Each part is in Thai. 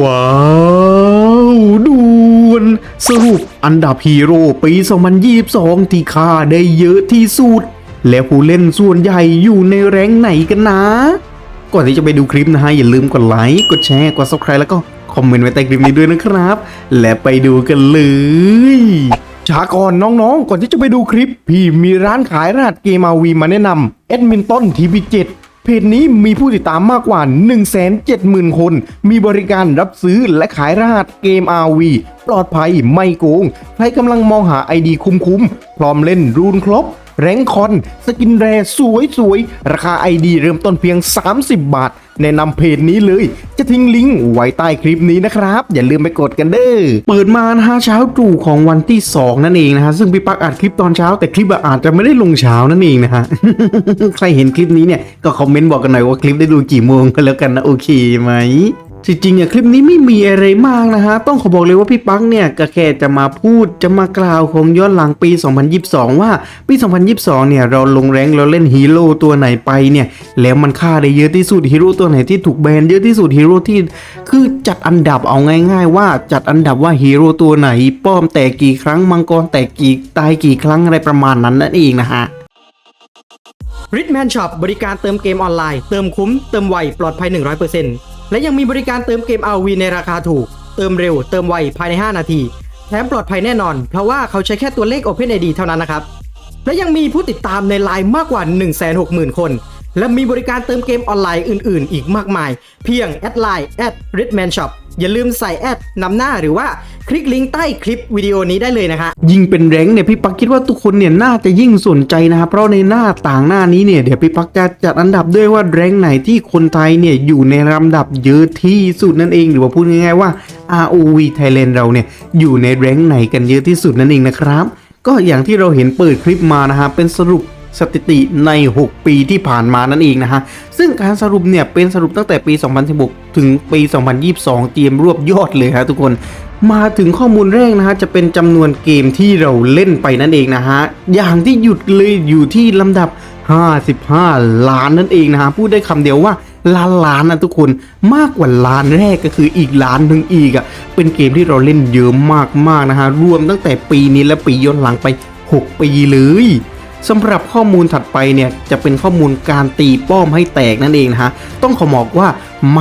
ว้าวด่วนสรุปอันดับฮีโร่ปี 2022 ที่ค่าได้เยอะที่สุด และผู้เล่นส่วนใหญ่อยู่ในแรงไหนกันนะ ก่อนที่จะไปดูคลิปนะฮะ อย่าลืมกดไลค์ กดแชร์ กด subscribe แล้วก็คอมเมนต์ไว้ใต้คลิปนี้ด้วยนะครับ และไปดูกันเลยช้าก่อนน้องๆ ก่อนที่จะไปดูคลิป พี่มีร้านขายรหัสเกมอาวีมาแนะนำแอดมินต้นทีวีเจ็ด เพจนี้มีผู้ติดตามมากกว่า 170,000 คน มีบริการรับซื้อและขายรหัสเกม RV ปลอดภัยไม่โกง ใครกำลังมองหาไอดีคุ้มๆ พร้อมเล่นรูนครบ แรงคอน สกินแรสวยๆ ราคาไอดีเริ่มต้นเพียง 30 บาท แนะนำเพจนี้เลย จะทิ้งลิงก์ไว้ใต้คลิปนี้นะครับ อย่าลืมไปกดกันเด้อเปิดมานะฮะเช้าตรู่ของวันที่ 2 นั่นเองนะฮะซึ่งพี่ปักอัดคลิปตอนเช้า แต่คลิปอะอาจจะไม่ได้ลงเช้านั่นเองนะฮะใครเห็นคลิปนี้เนี่ยก็คอมเมนต์บอกกันหน่อยว่าคลิปได้ดูกี่โมงกันแล้วกันนะโอเคไหม จริงๆอะคลิปนี้ไม่มีอะไรมากนะฮะ ต้องขอบอกเลยว่าพี่ปังเนี่ยก็แค่จะมาพูดจะมากล่าวของย้อนหลังปี 2022 ว่าปี 2022 เนี่ยเราลงแรงเราเล่นฮีโร่ตัวไหนไปเนี่ย แล้วมันค่าได้เยอะที่สุดฮีโร่ตัวไหนที่ถูกแบนเยอะที่สุดฮีโร่ที่ คือจัดอันดับเอาง่าย ๆ ว่าจัดอันดับว่าฮีโร่ตัวไหน ป้อมแตกกี่ครั้งมังกรแตกกี่ตายกี่ครั้งอะไรประมาณนั้นนั่นเองนะฮะริทแมนช็อปบริการเติมเกมออนไลน์เติมคุ้มเติมไวปลอดภัย 100% และยังมีบริการเติมเกม RV ในราคาถูก เติมเร็ว เติมไว ภายใน 5 นาที แถมปลอดภัยแน่นอน เพราะว่าเขาใช้แค่ตัวเลข OpenID เท่านั้นนะครับ และยังมีผู้ติดตามในไลน์มากกว่า 160,000 คน และมีบริการเติมเกมออนไลน์อื่น ๆ อีกมากมาย เพียงแอดไลน์แอด r i t m a n Shop อย่าลืมใส่แอดนำหน้าหรือว่าคลิกลิงก์ใต้คลิปวิดีโอนี้ได้เลยนะคะ ยิ่งเป็นแรงเนี่ยพี่ปักคิดว่าทุกคนเนี่ยน่าจะยิ่งสนใจนะครับ เพราะในหน้าต่างหน้านี้เนี่ยเดี๋ยวพี่ปักจะจัดอันดับด้วยว่าแรงไหนที่คนไทยเนี่ยอยู่ในลำดับเยอะที่สุดนั่นเอง หรือว่าพูดง่ายๆว่า ROV Thailand เราเนี่ยอยู่ในแรงไหนกันเยอะที่สุดนั่นเองนะครับก็อย่างที่เราเห็นเปิดคลิปมานะฮะเป็นสรุป สถิติใน 6 ปีที่ผ่านมานั่นเองนะฮะ ซึ่งการสรุปเนี่ยเป็นสรุปตั้งแต่ปี 2016 ถึงปี 2022 เตรียมรวบยอดเลยฮะทุกคน มาถึงข้อมูลแรกนะฮะจะเป็นจำนวนเกมที่เราเล่นไปนั่นเองนะฮะ อย่างที่หยุดเลยอยู่ที่ลำดับ 55 ล้านนั่นเองนะฮะ พูดได้คำเดียวว่าล้านล้านนะทุกคนมากกว่าล้านแรกก็คืออีกล้านหนึ่งอีกอะ่ะเป็นเกมที่เราเล่นเยอะมากๆนะฮะรวมตั้งแต่ปีนี้และปีย้อนหลังไป 6 ปีเลย สำหรับข้อมูลถัดไปเนี่ยจะเป็นข้อมูลการตีป้อมให้แตกนั่นเองนะฮะต้องขอบอกว่า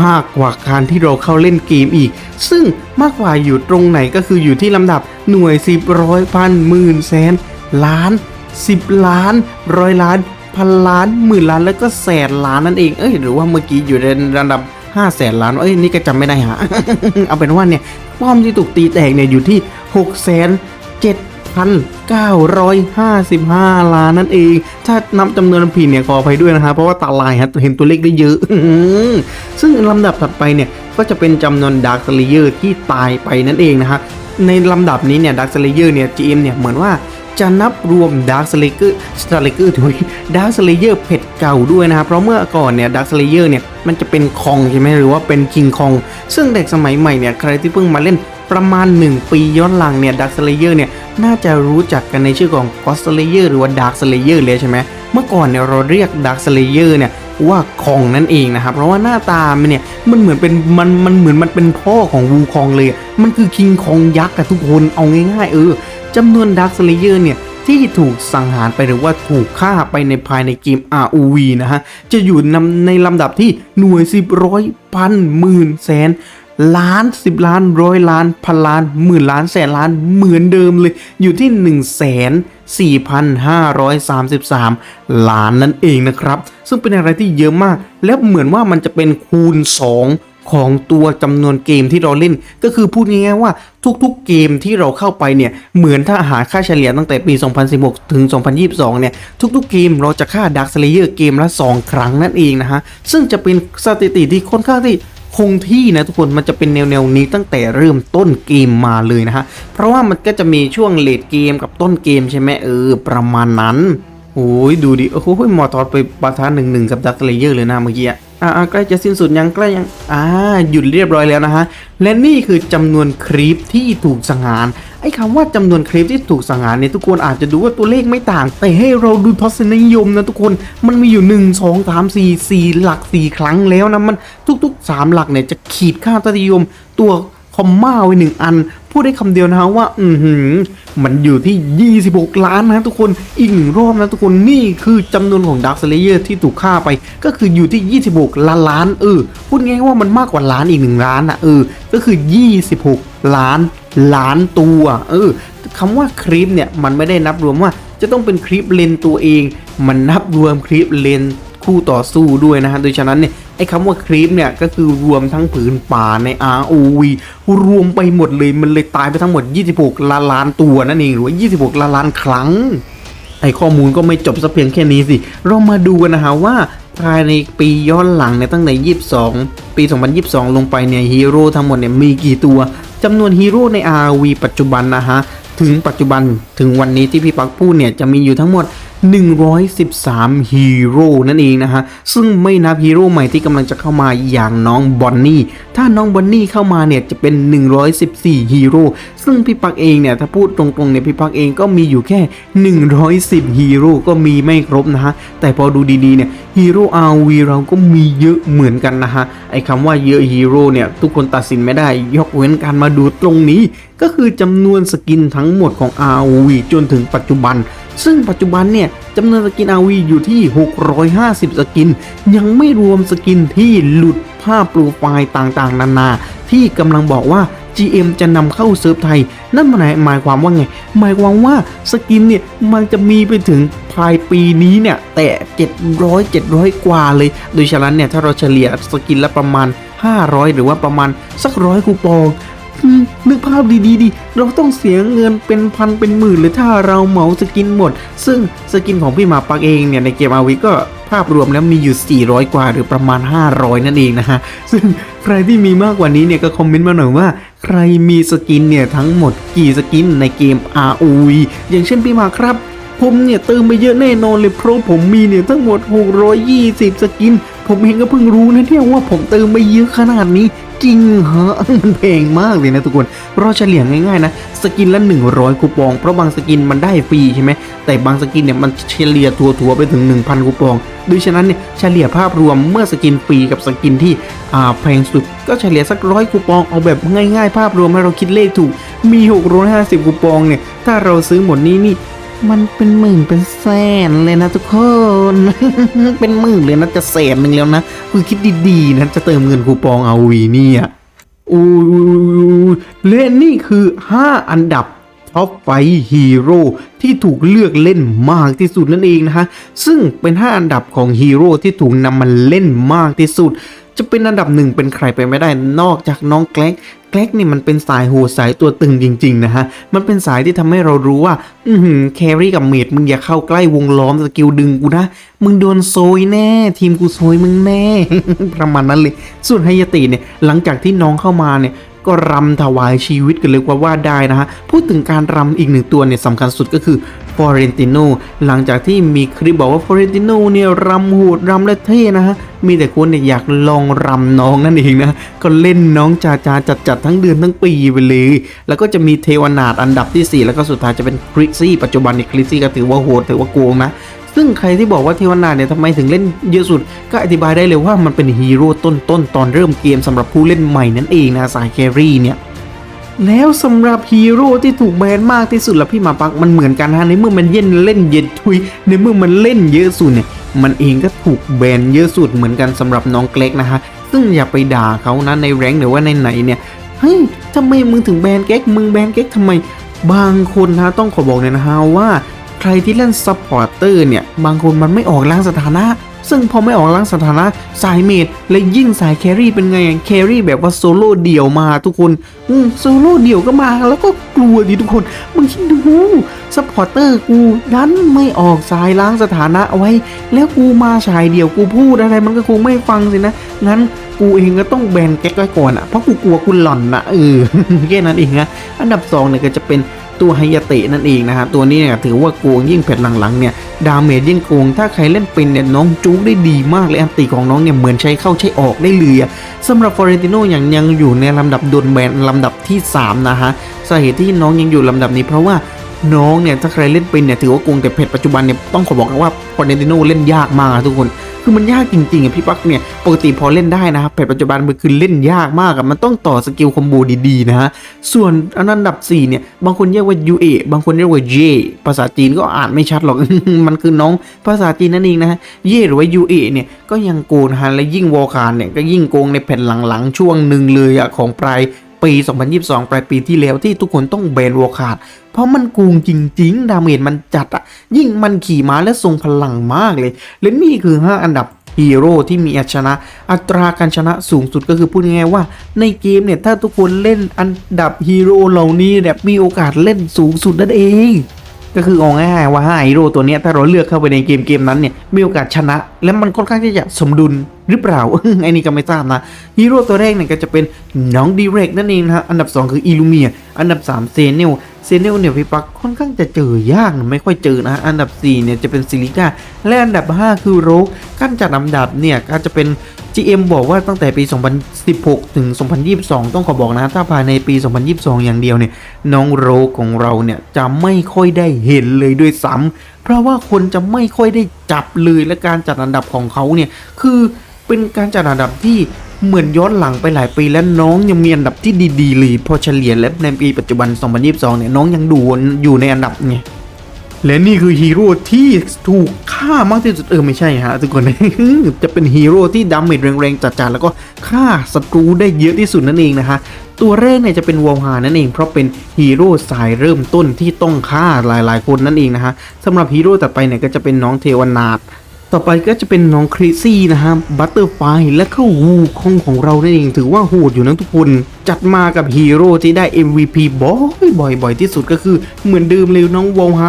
มากกว่าการที่เราเข้าเล่นเกมอีก ซึ่งมากกว่าอยู่ตรงไหนก็คืออยู่ที่ลำดับหน่วยสิบร้อยพันหมื่นแสนล้าน10ล้านร้อยล้านพันล้านหมื่นล้านแล้วก็แสนล้านนั่นเองเอ้ยหรือว่าเมื่อกี้อยู่ในระดับ5แสนล้านเอ้ยนี่ก็จำไม่ได้ฮะเอาเป็นว่าเนี่ยป้อมที่ถูกตีแตกเนี่ยอยู่ที่6แสน7 955 ล้านนั่นเอง ถ้านับจำนวนผิดเนี่ยขออภัยด้วยนะครับเพราะว่าตาลายฮะเห็นตัวเลขได้เยอะ ซึ่งลำดับถัดไปเนี่ยก็จะเป็นจำนวนดาร์คเลเยอร์ที่ตายไปนั่นเองนะฮะในลำดับนี้เนี่ยดาร์คเลเยอร์เนี่ย GM เนี่ยเหมือนว่าจะนับรวมดาร์คเลเยอร์สตาร์เลเยอร์ถุยดาร์คเลเยอร์เพจเก่าด้วยนะครับ เพราะเมื่อก่อนเนี่ยดาร์คเลเยอร์เนี่ยมันจะเป็นคองใช่ไหมหรือว่าเป็นคิงคอง ซึ่งเด็กสมัยใหม่เนี่ยใครที่เพิ่งมาเล่นประมาณ 1 ปีย้อนหลังเนี่ยดาร์คเลเยอร์เนี่ย น่าจะรู้จักกันในชื่อของ God Slayer หรือว่า Dark Slayer เลยใช่ไหมเมื่อก่อนเนี่ยเราเรียก Dark Slayer เนี่ยว่าคองนั่นเองนะครับ เพราะว่าหน้าตามันเนี่ยมันเหมือนเป็นมันมันเหมือนมันเป็นพ่อของวูคองเลย มันคือคิงคองยักษ์อะทุกคนเอาง่ายๆเออจำนวน Dark Slayer เนี่ยที่ถูกสังหารไปหรือว่าถูกฆ่าไปในภายในเกม ROV นะฮะ จะอยู่นำในลำดับที่หน่วยสิบร้อยพันหมื่นแสน ล้านสิบล้านร้อยล้านพันล้านหมื่นล้านแสนล้านเหมือนเดิมเลย อยู่ที่1นึ่งแสนสี่พันห้าร้อยสามสิบสามล้านนั่นเองนะครับ ซึ่งเป็นอะไรที่เยอะมาก และเหมือนว่ามันจะเป็นคูณ 2ของตัวจำนวนเกมที่เราเล่น ก็คือพูดง่ายๆว่าทุกๆเกมที่เราเข้าไปเนี่ย เหมือนถ้าหาค่าเฉลี่ยตั้งแต่ปี 2016 ถึง 2022 เนี่ย ทุกๆเกมเราจะฆ่าดักสเลเยอร์เกมละ 2 ครั้งนั่นเองนะฮะ ซึ่งจะเป็นสถิติที่ค่อนข้างที่ คงที่นะทุกคนมันจะเป็นแนวๆนี้ตั้งแต่เริ่มต้นเกมมาเลยนะฮะ เพราะว่ามันก็จะมีช่วงเลดเกมกับต้นเกมใช่ไหมเออ ประมาณนั้นโอ้ยดูดิโอ้โหมอทอดไปปะทะหนึ่งหนึ่งกับดักเลเยอร์เลยนะเมื่อกี้ อ่าใกล้จะสิ้นสุดยังใกล้ยังอ่าหยุดเรียบร้อยแล้วนะฮะและนี่คือจำนวนคลิปที่ถูกสังหารไอ้คำว่าจำนวนคลิปที่ถูกสังหารเนี่ยทุกคนอาจจะดูว่าตัวเลขไม่ต่าง แต่ให้เราดูทศนิยมนะทุกคนมันมีอยู่ 1 2 3 4 4 หลัก 4 ครั้งแล้วนะมันทุกๆ 3 หลักเนี่ยจะขีดค่าทศนิยมตัวคอมมาไว้หนึ่งอัน พูดได้คำเดียวนะฮะว่า อือหือมันอยู่ที่ 26 ล้านนะทุกคน อีกหนึ่งรอบนะทุกคน นี่คือจำนวนของดาร์ s สเลเยอร์ที่ถูกฆ่าไป ก็คืออยู่ที่ 26 ล้านล้าน เออ พูดง่ายๆว่ามันมากกว่าล้านอีกหนึ่งล้านอะ เออ ก็คือ 26 ล้านล้านตัว เออคำว่าคลิปเนี่ย มันไม่ได้นับรวมว่า จะต้องเป็นคลิปเลนตัวเอง มันนับรวมคลิปเลนคู่ต่อสู้ด้วยนะฮะ โดยฉะนั้นเนี่ย อ้คำว่าคลิปเนี่ยก็คือรวมทั้งผืนป่าใน ROV รวมไปหมดเลยมันเลยตายไปทั้งหมด 26 ล้านล้านตัวนั่นเองหรือว่า26 ล้านล้านครั้ง ไอข้อมูลก็ไม่จบซะเพียงแค่นี้สิ เรามาดูกันนะฮะว่าภายในปีย้อนหลังเนี่ยตั้งแต่ 22 ปี 2022 ลงไปเนี่ยฮีโร่ทั้งหมดเนี่ยมีกี่ตัวจำนวนฮีโร่ใน RV ปัจจุบันนะฮะถึงปัจจุบันถึงวันนี้ที่พี่ปักพูดเนี่ยจะมีอยู่ทั้งหมด 113 ฮีโร่นั่นเองนะฮะ ซึ่งไม่นับฮีโร่ใหม่ที่กำลังจะเข้ามาอย่างน้องบอนนี่ ถ้าน้องบอนนี่เข้ามาเนี่ยจะเป็น 114 ฮีโร่ ซึ่งพี่ปักเองเนี่ยถ้าพูดตรงๆเนี่ยพี่ปักเองก็มีอยู่แค่ 110 ฮีโร่ก็มีไม่ครบนะฮะ แต่พอดูดีๆเนี่ยฮีโร่ RV เราก็มีเยอะเหมือนกันนะฮะ ไอ้คำว่าเยอะฮีโร่เนี่ยทุกคนตัดสินไม่ได้ ยกเว้นการมาดูตรงนี้ ก็คือจำนวนสกินทั้งหมดของ RV จนถึงปัจจุบัน ซึ่งปัจจุบันเนี่ยจำนวนสกิน RV อยู่ที่ 650 สกิน ยังไม่รวมสกินที่หลุดภาพโปรไฟล์ต่างๆ นานา ที่กำลังบอกว่า GM จะนำเข้าเซิร์ฟไทย นั่นหมายหมายความว่าไง หมายความว่าสกินเนี่ยมันจะมีไปถึงปลายปีนี้เนี่ย แต่ 700 700 กว่าเลย โดยฉะนั้นเนี่ย ถ้าเราเฉลี่ยสกินละประมาณ 500 หรือว่าประมาณสักร้อยคูปอง อืมนึกภาพดีๆดิเราต้องเสียเงินเป็นพันเป็นหมื่นเลยถ้าเราเหมาสกินหมด ซึ่งสกินของพี่หมาปักเองเนี่ยในเกมอาวิก็ภาพรวมแล้วมีอยู่ 400 กว่าหรือประมาณ 500 นั่นเองนะฮะ ซึ่งใครที่มีมากกว่านี้เนี่ยก็คอมเมนต์มาหน่อยว่า ใครมีสกินเนี่ยทั้งหมดกี่สกินในเกม ROV อย่างเช่นพี่หมาครับ ผมเนี่ยเติมไปเยอะแน่นอนเลยเพราะผมมีเนี่ยทั้งหมด 620 สกิน ผมเองก็เพิ่งรู้นะเนี่ยว่าผมเติมไปเยอะขนาดนี้จริงเหรอมันแพงมากเลยนะทุกคนเราเฉลี่ยง่ายๆนะ สกินละ 100 คูปอง เพราะบางสกินมันได้ฟรีใช่ไหมแต่บางสกินเนี่ยมันเฉลี่ยทัวๆไปถึง 1,000 คูปองโดยฉะนั้นเนี่ยเฉลี่ยภาพรวมเมื่อสกินฟรีกับสกินที่อ่าแพงสุด ก็เฉลี่ยสักร้อยคูปองเอาแบบง่ายๆ ภาพรวมให้เราคิดเลขถูกมี 650 คูปองเนี่ยถ้าเราซื้อหมดนี้นี่ มันเป็นหมื่นเป็นแสนเลยนะทุกคน เป็นหมื่นเลยนะจะแสนหนึ่งแล้วนะคือคิดดีๆนะจะเติมเงินคูปองเอาวีเนี่ยอู้และนี่คือ 5 อันดับท็อปไฟฮีโร่ที่ถูกเลือกเล่นมากที่สุดนั่นเองนะฮะ ซึ่งเป็น 5 อันดับของฮีโร่ที่ถูกนำมาเล่นมากที่สุด จะเป็นอันดับหนึ่งเป็นใครไปไม่ได้นอกจากน้องแกล็กแกล็กนี่มันเป็นสายโหดสายตัวตึงจริงๆนะฮะ มันเป็นสายที่ทำให้เรารู้ว่า อืแครี่กับเมดมึงอย่าเข้าใกล้วงล้อมสกิลดึงกูนะ มึงโดนโซยแน่ ทีมกูโซยมึงแน่ ประมาณนั้นเลย ส่วนไฮยติเนี่ยหลังจากที่น้องเข้ามาเนี่ยก็รำถวายชีวิตกันเลยกว่าว่าได้นะฮะ พูดถึงการรำอีกหนึ่งตัวเนี่ยสำคัญสุดก็คือฟอเรนติโนหลังจากที่มีคลิปบอกว่าฟอเรนติโนเนี่ยรำโหดรำและเท่นะฮะ มีแต่คนเนี่ยอยากลองรำน้องนั่นเองนะ ก็เล่นน้องจาจาจัดจัดทั้งเดือนทั้งปีไปเลย แล้วก็จะมีเทวนาถอันดับที่ 4 แล้วก็สุดท้ายจะเป็นคริซี่ปัจจุบันเนี่ยคริซี่ก็ถือว่าโหดถือว่าโกงนะซึ่งใครที่บอกว่าเทวนาถเนี่ยทำไมถึงเล่นเยอะสุด ก็อธิบายได้เลยว่ามันเป็นฮีโร่ต้นๆตอนเริ่มเกมสำหรับผู้เล่นใหม่นั่นเองนะสายแครี่เนี่ย แล้วสำหรับฮีโร่ที่ถูกแบนมากที่สุดละพี่หมาปักมันเหมือนกันฮะในเมื่อมันเย็นเล่นเย็นทุยในเมื่อมันเล่นเยอะสุดเนี่ยมันเองก็ถูกแบนเยอะสุดเหมือนกันสำหรับน้องเกล็กนะฮะซึ่งอย่าไปด่าเขานะในแรงหรือว่าในไหนเนี่ยเฮ้ยทำไมมึงถึงแบนเก๊กมึงแบนเก๊กทำไมบางคนนะต้องขอบอกเลยนะฮะว่า ใครที่เล่นซัพพอร์เตอร์เนี่ยบางคนมันไม่ออกล้างสถานะ ซึ่งพอไม่ออกล้างสถานะสายเมดและยิ่งสายแครี่เป็นไงแครี่แบบว่าโซโล่เดี่ยวมาทุกคนอืมโซโล่เดี่ยวก็มาแล้วก็กลัวดิทุกคนมึงคิดดูซัพพอร์เตอร์กูดันไม่ออกสายล้างสถานะเอาไว้ แล้วกูมาชายเดี่ยวกูพูดอะไรมันก็คงไม่ฟังสินะงั้นกูเองก็ต้องแบนแก๊กไว้ก่อนอะเพราะกูกลัวกูหล่อนนะเออแค่นั้นเองนะอันดับ2เนี่ยก็จะเป็น ตัวไฮยาเตะนั่นเองนะฮะตัวนี้เนี่ยถือว่าโกงยิ่งเผ็ดหลังๆเนี่ยดาเมจยิ่งโกง ถ้าใครเล่นเป็นเนี่ยน้องจู๊กได้ดีมากเลยอันติของน้องเนี่ยเหมือนใช้เข้าใช้ออกได้เลยอะสำหรับฟอเรนติโนอย่างยังอยู่ในลำดับโดนแบนลำดับที่ 3 นะฮะสาเหตุที่น้องยังอยู่ลำดับนี้เพราะว่าน้องเนี่ยถ้าใครเล่นเป็นเนี่ยถือว่าโกงแต่เพจปัจจุบันเนี่ยต้องขอบอกกันว่าคอนเนติโนเล่นยากมากนะทุกคน คือมันยากจริงๆอะพี่ปั๊กเนี่ยปกติพอเล่นได้นะครับเพจปัจจุบันมันคือเล่นยากมากอะมันต้องต่อสกิลคอมโบดีๆนะฮะส่วนอันดับ4เนี่ยบางคนเรียกว่า UA บางคนเรียกว่า J ภาษาจีนก็อ่านไม่ชัดหรอก มันคือน้องภาษาจีนนั่นเองนะฮะเย่หรือว่า UA เนี่ยก็ยังโกงฮะและยิ่งวอลคารเนี่ยก็ยิ่งโกงในแผ่นหลังๆช่วงหนึ่งเลยอะของปลาย ปี 2022 ปลายปีที่แล้วที่ทุกคนต้องแบนวอลคาดเพราะมันโกงจริง ๆ ดาเมจมันจัดอะยิ่งมันขี่ม้าและทรงพลังมากเลย และนี่คือ 5 อันดับฮีโร่ที่มีอัชนะ อัตราการชนะสูงสุดก็คือพูดง่ายๆว่าในเกมเนี่ย ถ้าทุกคนเล่นอันดับฮีโร่เหล่านี้แบบมีโอกาสเล่นสูงสุดนั่นเอง ก็คือเอาง่ายๆว่าไฮีโร่ตัวเนี้ยถ้าเราเลือกเข้าไปในเกมเกมนั้นเนี่ยมีโอกาสชนะ และมันค่อนข้างที่จะสมดุลหรือเปล่าไอ้นี่ก็ไม่ทราบนะฮีโร่ตัวแรกเนี่ยก็จะเป็นน้องดีเรกนั่นเองนะฮะอันดับ 2 คืออิลูเมีย อันดับ 3 เซเนล เซเนลเนี่ยพี่ปักค่อนข้างจะเจอยากนะไม่ค่อยเจอนะฮะอันดับ 4 เนี่ยจะเป็นซิลิก้าและอันดับ 5 คือโรกการจัดอันดับเนี่ยก็จะเป็น GM บอกว่าตั้งแต่ปี 2016 ถึง 2022 ต้องขอบอกนะ ถ้าภายในปี 2022 อย่างเดียวเนี่ยน้องโรของเราเนี่ยจะไม่ค่อยได้เห็นเลยด้วยซ้ำเพราะว่าคนจะไม่ค่อยได้จับเลยและการจัดอันดับของเขาเนี่ยคือเป็นการจัดอันดับที่ เหมือนย้อนหลังไปหลายปีแล้วน้องยังมีอันดับที่ดีๆเลยพอเฉลี่ยแล้วในปีปัจจุบัน 2022 เนี่ยน้องยังดูอยู่ในอันดับไงและนี่คือฮีโร่ที่ถูกฆ่ามากที่สุดเออไม่ใช่ฮะทุกคน จะเป็นฮีโร่ที่ดาเมจแรงๆจัดๆแล้วก็ฆ่าศัตรูได้เยอะที่สุดนั่นเองนะฮะตัวแรกเนี่ยจะเป็นวอลฮานั่นเองเพราะเป็นฮีโร่สายเริ่มต้นที่ต้องฆ่าหลายๆคนนั่นเองนะฮะสำหรับฮีโร่ต่อไปเนี่ยก็จะเป็นน้องเทวนาถ ต่อไปก็จะเป็นน้องคริซี่นะฮะบัตเตอร์ไฟและเข้าวูคองของเรานั่นเองถือว่าโหดอยู่นะทุกคน จัดมากับฮีโร่ที่ได้ MVP บ่อยบ่อยบ่อยที่สุดก็คือเหมือนเดิมเลยน้องวอลไฮ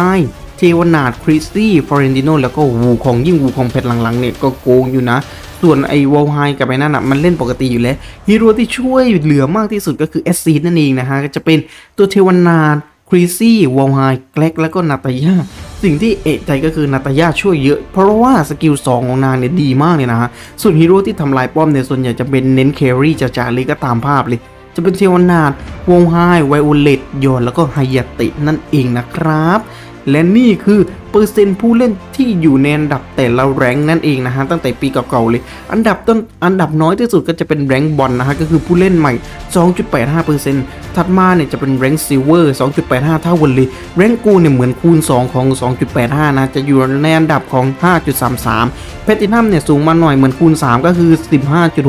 เทวนาถคริสตี้ฟอเรนติโนแล้วก็วูของยิ่งวูของเพชรหลังๆเนี่ยก็โกงอยู่นะ ส่วนไอ้วอลไฮกับไอ้นั่นอะมันเล่นปกติอยู่แล้วฮีโร่ที่ช่วยเหลือมากที่สุดก็คือแอสซีนั่นเองนะฮะก็จะเป็นตัวเทวนาถค ริซี่วอลไฮแกลกแล้วก็นาตายาสิ่งที่เอะใจก็คือนาตายาช่วยเยอะ เพราะว่าสกิล 2 ของนางเนี่ยดีมากเลยนะฮะ ส่วนฮีโร่ที่ทำลายป้อมเนี่ยส่วนใหญ่จะเป็นเน้นแครี่จ๋าๆเลยก็ตามภาพเลย จะเป็นเทวนาดวงไฮไวโอเลตยอนแล้วก็ไฮยาตินั่นเองนะครับ และนี่คือเปอร์เซ็นต์ผู้เล่นที่อยู่ในอันดับแต่ละแรงนั่นเองนะฮะตั้งแต่ปีเก่าๆเลย อันดับต้นอันดับน้อยที่สุดก็จะเป็นแรงบอลนะฮะก็คือผู้เล่นใหม่ 2.85%ถัดมาเนี่ยจะเป็นแรงซิลเวอร์ 2.85 เท่ากันเลยแรงกูเนี่ยเหมือนคูณ 2 ของ 2.85 นะจะอยู่ในอันดับของ 5.33 แพทินัมเนี่ยสูงมาหน่อยเหมือนคูณ 3 ก็คือ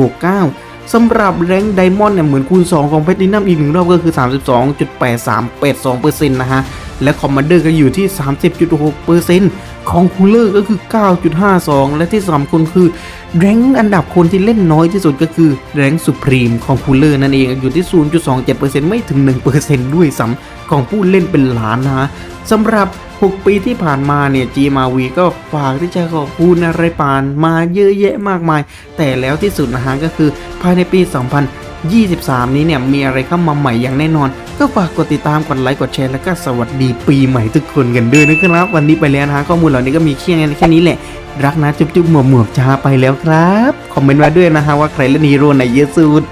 15.69สำหรับแรงไดมอนด์เนี่ยเหมือนคูณ 2 ของแพทินัมอีกหนึ่งรอบก็คือ 32.8382%นะฮะ และคอมมานเดอร์ก็อยู่ที่ 30.6%ของคูลเลอร์ก็คือ 9.52 และที่สำคัญคือแรงอันดับคนที่เล่นน้อยที่สุดก็คือแรงสุพรีมของคูลเลอร์นั่นเองอยู่ที่ 0.27%ไม่ถึง 1%ด้วยซ้ำของผู้เล่นเป็นล้านนะฮะสำหรับ 6 ปีที่ผ่านมาเนี่ย GMRV ก็ฝากที่จะขอบคุณอะไรปานมาเยอะแยะมากมาย แต่แล้วที่สุดนะฮะก็คือภายในปี 23 นี้เนี่ยมีอะไรเข้ามาใหม่อย่างแน่นอน ก็ฝากกดติดตามกดไลค์กดแชร์แล้วก็สวัสดีปีใหม่ทุกคนกันด้วยนะครับ วันนี้ไปแล้วนะข้อมูลเหล่านี้ก็มีแค่นี้แค่นี้แหละ รักนะจุ๊บๆหมวกหมวกจ้าไปแล้วครับ คอมเมนต์มาด้วยนะฮะว่าใครเล่นฮีโร่ไหนเยอะสุด